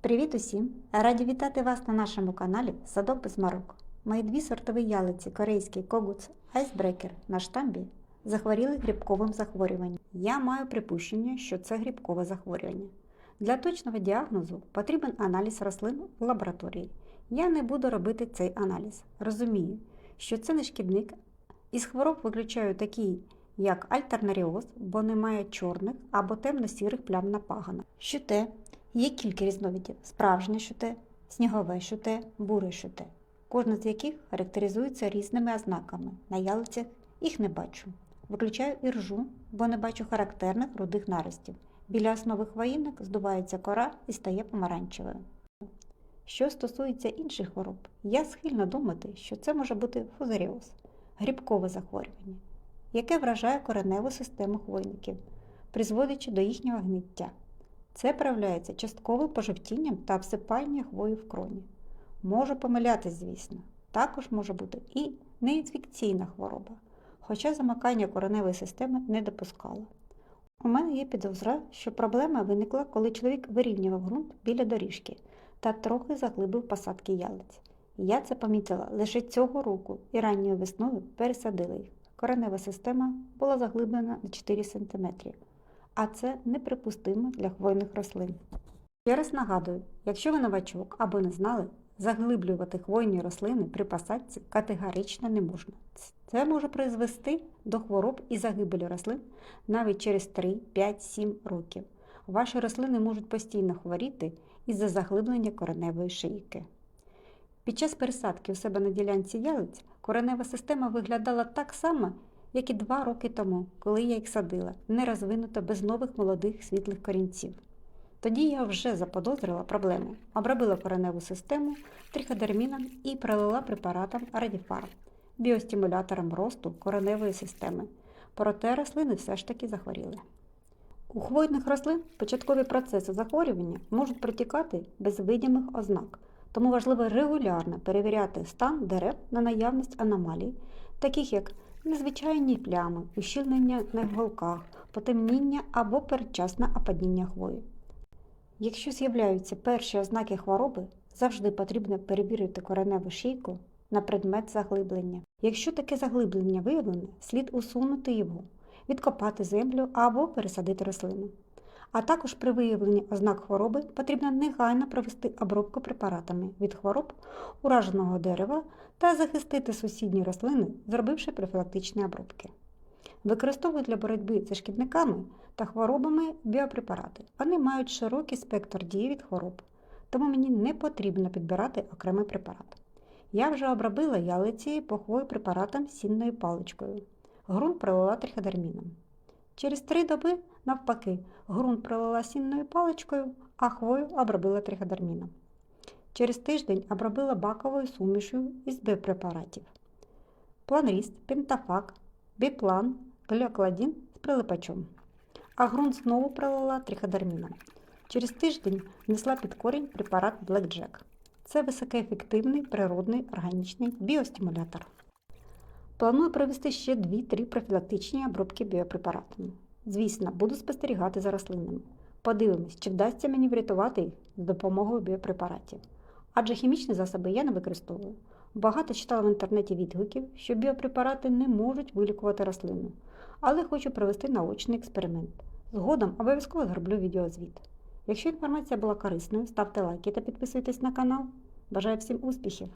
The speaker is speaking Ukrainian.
Привіт усім! Раді вітати вас на нашому каналі Садок без Марок. Мої дві сортові ялиці корейський когуц Айсбрекер на штамбі захворіли грибковим захворюванням. Я маю припущення, що це грибкове захворювання. Для точного діагнозу потрібен аналіз рослин в лабораторії. Я не буду робити цей аналіз. Розумію, що це не шкідник. Із хвороб виключаю такі, як альтернаріоз, бо немає чорних або темно-сірих плям на паганах. Щуте Є кілька різновидів: справжнє шуте, снігове шуте, буре шуте, кожна з яких характеризується різними ознаками. На ялицях їх не бачу. Виключаю іржу, бо не бачу характерних рудих наростів. Біля основи хвоїнок здувається кора і стає помаранчевою. Що стосується інших хвороб, я схильна думати, що це може бути фузаріоз, грибкове захворювання, яке вражає кореневу систему хвойників, призводячи до їхнього гниття. Це проявляється частковим пожовтінням та обсипанням хвої в кроні. Можу помилятись, звісно. Також може бути і неінфекційна хвороба, хоча замикання кореневої системи не допускало. У мене є підозра, що проблема виникла, коли чоловік вирівнював ґрунт біля доріжки та трохи заглибив посадки ялиць. Я це помітила лише цього року і ранньою весною пересадила їх. Коренева система була заглиблена на 4 см а це неприпустимо для хвойних рослин. Ще раз нагадую, якщо ви новачок або не знали, заглиблювати хвойні рослини при посадці категорично не можна. Це може призвести до хвороб і загибелі рослин навіть через 3, 5, 7 років. Ваші рослини можуть постійно хворіти із-за заглиблення кореневої шийки. Під час пересадки у себе на ділянці ялиць коренева система виглядала так само, як і два роки тому, коли я їх садила, не розвинута без нових молодих світлих корінців. Тоді я вже заподозрила проблему, обробила кореневу систему триходерміном і пролила препаратом Радіфар, біостимулятором росту кореневої системи. Проте рослини все ж таки захворіли. У хвойних рослин початкові процеси захворювання можуть протікати без видимих ознак, тому важливо регулярно перевіряти стан дерев на наявність аномалій, таких як незвичайні плями, ущільнення на голках, потемніння або передчасне опадіння хвої. Якщо з'являються перші ознаки хвороби, завжди потрібно перевірити кореневу шийку на предмет заглиблення. Якщо таке заглиблення виявлене, слід усунути його, відкопати землю або пересадити рослину. А також при виявленні ознак хвороби потрібно негайно провести обробку препаратами від хвороб ураженого дерева та захистити сусідні рослини, зробивши профілактичні обробки. Використовують для боротьби зі шкідниками та хворобами біопрепарати. Вони мають широкий спектр дії від хвороб, тому мені не потрібно підбирати окремий препарат. Я вже обробила ялиці похвою препаратом сінною паличкою. Грунт пролила триходерміном. Через три доби, навпаки, ґрунт пролила сінною паличкою, а хвою обробила триходерміном. Через тиждень обробила баковою сумішю із біопрепаратів. Планріст, пентафак, біплан, гліокладін з прилипачом. А ґрунт знову пролила триходерміном. Через тиждень внесла під корінь препарат Blackjack. Це високоефективний природний органічний біостимулятор. Планую провести ще 2-3 профілактичні обробки біопрепаратами. Звісно, буду спостерігати за рослинами. Подивимось, чи вдасться мені врятувати їх з допомогою біопрепаратів. Адже хімічні засоби я не використовую. Багато читала в інтернеті відгуків, що біопрепарати не можуть вилікувати рослину, але хочу провести наочний експеримент. Згодом обов'язково зроблю відеозвіт. Якщо інформація була корисною, ставте лайки та підписуйтесь на канал. Бажаю всім успіхів!